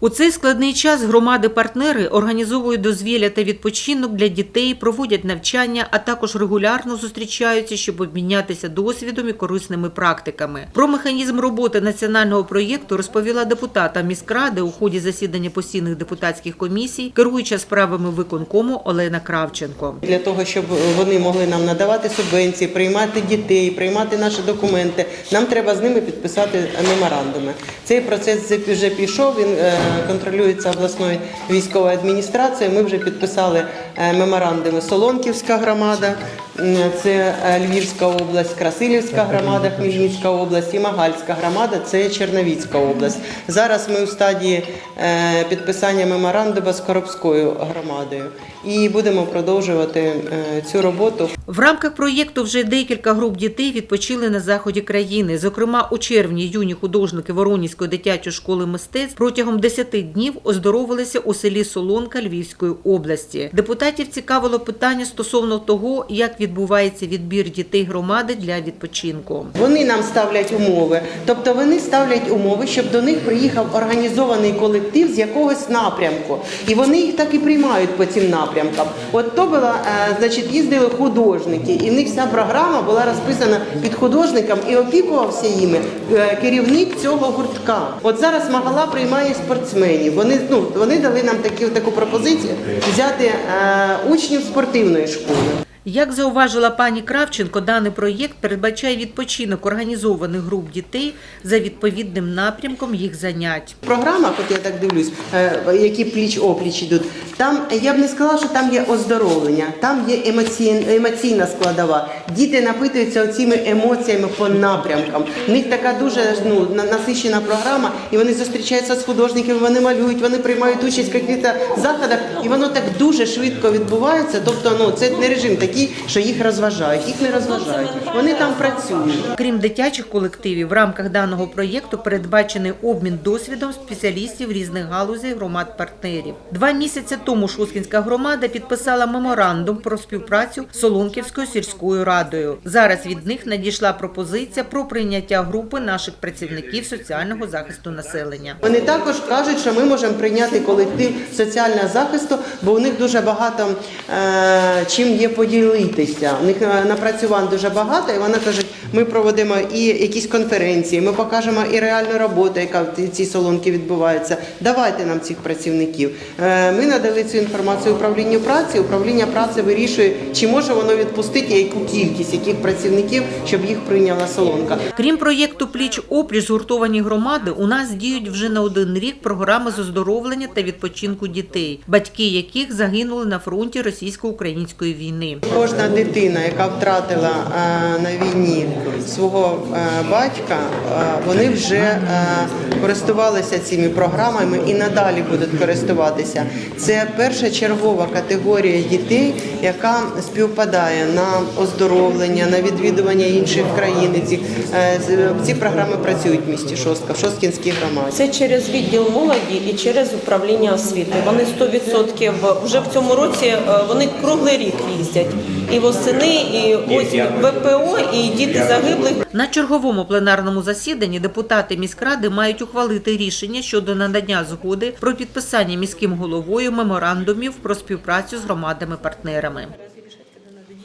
У цей складний час громади-партнери організовують дозвілля та відпочинок для дітей, проводять навчання, а також регулярно зустрічаються, щоб обмінятися досвідом і корисними практиками. Про механізм роботи національного проєкту розповіла депутата міськради у ході засідання постійних депутатських комісій, керуюча справами виконкому Олена Кравченко. Для того, щоб вони могли нам надавати субвенції, приймати дітей, приймати наші документи, нам треба з ними підписати меморандуми. Цей процес вже пішов. Він е, контролюється обласною військовою адміністрацією. Ми вже підписали е, меморандуми Солонківська громада, це е, Львівська область, Красилівська громада, Хмельницька область і Магальська громада це Черновіцька область. Зараз ми у стадії е, підписання меморандуму з Коробською громадою і будемо продовжувати е, цю роботу. В рамках проєкту вже декілька груп дітей відпочили на заході країни. Зокрема, у червні юні художники Воронізької дитячої школи мистецтв протягом 10 днів оздоровилися у селі Солонка Львівської області. Депутатів цікавило питання стосовно того, як відбувається відбір дітей громади для відпочинку. Вони нам ставлять умови, тобто вони ставлять умови, щоб до них приїхав організований колектив з якогось напрямку, і вони їх так і приймають по цим напрямкам. От то була, е, значить, їздили художники, і в них вся програма була розписана під художником і опікувався їми е, керівник цього гуртка. От зараз Магала приймає спортсменів. Вони ну вони дали нам такі таку пропозицію взяти е, учнів спортивної школи. Як зауважила пані Кравченко, даний проєкт передбачає відпочинок організованих груп дітей за відповідним напрямком їх занять. В програмах, от я так дивлюсь, е, які пліч опліч ідуть. Там я б не сказала, що там є оздоровлення, там є емоційна, емоційна складова. Діти напитуються цими емоціями по напрямкам. В них така дуже ну насичена програма, і вони зустрічаються з художниками, вони малюють, вони приймають участь в якихось заходах, і воно так дуже швидко відбувається. Тобто, ну це не режим такий, що їх розважають. Їх не розважають. Вони там працюють. Крім дитячих колективів, в рамках даного проєкту передбачений обмін досвідом спеціалістів різних галузей громад-партнерів. Два місяці тому Шоскінська громада підписала меморандум про співпрацю з Солонківською сільською радою. Зараз від них надійшла пропозиція про прийняття групи наших працівників соціального захисту населення. Вони також кажуть, що ми можемо прийняти колектив соціального захисту, бо у них дуже багато е, чим є поділитися. У них е, напрацювань дуже багато, і вони кажуть, ми проводимо і якісь конференції, ми покажемо і реальну роботу, яка в цій солонці відбувається. Давайте нам цих працівників. Е, ми надали цю інформацію управлінню праці. Управління праці вирішує, чи може воно відпустити яку кількість яких працівників, щоб їх прийняла солонка. Крім проєкту Пліч опліч згуртовані громади, у нас діють вже не один рік програми з оздоровлення та відпочинку дітей, батьки яких загинули на фронті російсько-української війни. Кожна дитина, яка втратила е, на війні свого е, батька, е, вони вже користувалися цими програмами і надалі будуть користуватися. Це перша чергова категорія дітей, яка співпадає на оздоровлення, на відвідування інших країн. Ці, е, з- ці програми працюють в місті Шостка, в Шосткінській громаді. Це через відділ молоді і через управління освіти. Вони 100% вже в цьому році е, вони круглий рік їздять. І восени, і ось ВПО, і діти загиблих. На черговому пленарному засіданні депутати міськради мають ухвалити рішення щодо надання згоди про підписання міським головою меморандумів про співпрацю з громадами-партнерами.